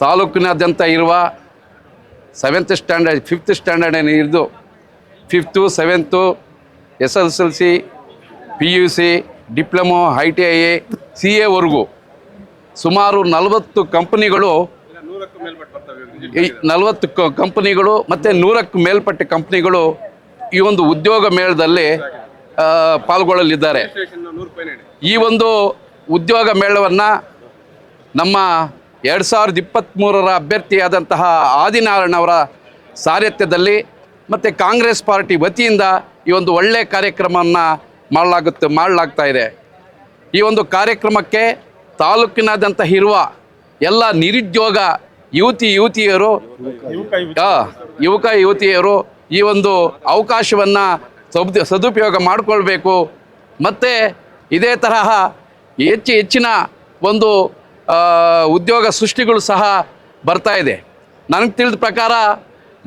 ತಾಲೂಕಿನಾದ್ಯಂತ ಇರುವ seventh standard fifth standard ಇದ್ದು fifth seventh S S L C P U C diploma I T I C ಎವರೆಗೂ ಸುಮಾರು ನಲವತ್ತು ಕಂಪನಿಗಳು ಈ ನಲವತ್ತು ಕಂಪ್ನಿಗಳು ಮತ್ತು ನೂರಕ್ಕೂ ಮೇಲ್ಪಟ್ಟ ಕಂಪ್ನಿಗಳು ಈ ಒಂದು ಉದ್ಯೋಗ ಮೇಳದಲ್ಲಿ ಪಾಲ್ಗೊಳ್ಳಲಿದ್ದಾರೆ. ಈ ಒಂದು ಉದ್ಯೋಗ ಮೇಳವನ್ನು ನಮ್ಮ ಎರಡು ಸಾವಿರದ ಇಪ್ಪತ್ತ್ಮೂರರ ಅಭ್ಯರ್ಥಿಯಾದಂತಹ ಆದಿನಾರಾಯಣ ಅವರ ಸಾರಥ್ಯದಲ್ಲಿ ಮತ್ತು ಕಾಂಗ್ರೆಸ್ ಪಾರ್ಟಿ ವತಿಯಿಂದ ಈ ಒಂದು ಒಳ್ಳೆಯ ಕಾರ್ಯಕ್ರಮವನ್ನು ಮಾಡಲಾಗುತ್ತೆ, ಮಾಡಲಾಗ್ತಾ ಇದೆ. ಈ ಒಂದು ಕಾರ್ಯಕ್ರಮಕ್ಕೆ ತಾಲೂಕಿನಾದ್ಯಂತ ಇರುವ ಎಲ್ಲ ನಿರುದ್ಯೋಗ ಯುವತಿ, ಯುವತಿಯರು ಯುವಕ, ಯುವತಿಯರು ಈ ಒಂದು ಅವಕಾಶವನ್ನು ಸದ್ ಸದುಪಯೋಗ ಮಾಡಿಕೊಳ್ಬೇಕು. ಮತ್ತು ಇದೇ ತರಹ ಹೆಚ್ಚು ಹೆಚ್ಚಿನ ಒಂದು ಉದ್ಯೋಗ ಸೃಷ್ಟಿಗಳು ಸಹ ಬರ್ತಾ ಇದೆ. ನನಗೆ ತಿಳಿದ ಪ್ರಕಾರ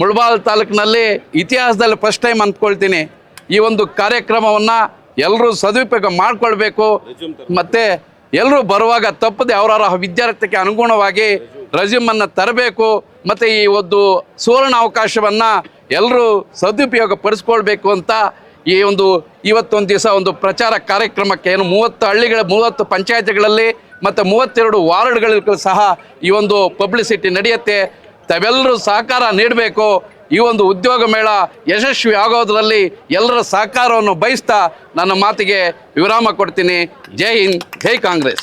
ಮುಳಬಾಲ್ ತಾಲೂಕಿನಲ್ಲಿ ಇತಿಹಾಸದಲ್ಲಿ ಫಸ್ಟ್ ಟೈಮ್ ಅಂದ್ಕೊಳ್ತೀನಿ ಈ ಒಂದು ಕಾರ್ಯಕ್ರಮವನ್ನು ಎಲ್ಲರೂ ಸದುಪಯೋಗ ಮಾಡಿಕೊಳ್ಬೇಕು. ಮತ್ತು ಎಲ್ಲರೂ ಬರುವಾಗ ತಪ್ಪದೆ ಅವರವರ ವಿದ್ಯಾರ್ಥಿಗೆ ಅನುಗುಣವಾಗಿ ರೆಸ್ಯೂಮನ್ನು ತರಬೇಕು. ಮತ್ತು ಈ ಒಂದು ಸುವರ್ಣ ಅವಕಾಶವನ್ನು ಎಲ್ಲರೂ ಸದುಪಯೋಗ ಪಡಿಸ್ಕೊಳ್ಬೇಕು ಅಂತ ಈ ಒಂದು ಇವತ್ತೊಂದು ದಿವಸ ಒಂದು ಪ್ರಚಾರ ಕಾರ್ಯಕ್ರಮಕ್ಕೆ ಏನು ಮೂವತ್ತು ಹಳ್ಳಿಗಳ, ಮೂವತ್ತು ಪಂಚಾಯತ್ಗಳಲ್ಲಿ ಮತ್ತು ಮೂವತ್ತೆರಡು ವಾರ್ಡ್ಗಳಿಗೂ ಸಹ ಈ ಒಂದು ಪಬ್ಲಿಸಿಟಿ ನಡೆಯುತ್ತೆ. ತಾವೆಲ್ಲರೂ ಸಹಕಾರ ನೀಡಬೇಕು. ಈ ಒಂದು ಉದ್ಯೋಗ ಮೇಳ ಯಶಸ್ವಿ ಆಗೋದರಲ್ಲಿ ಎಲ್ಲರ ಸಹಕಾರವನ್ನು ಬಯಸ್ತಾ ನನ್ನ ಮಾತಿಗೆ ವಿರಾಮ ಕೊಡ್ತೀನಿ. ಜೈ ಹಿಂದ್, ಜೈ ಕಾಂಗ್ರೆಸ್.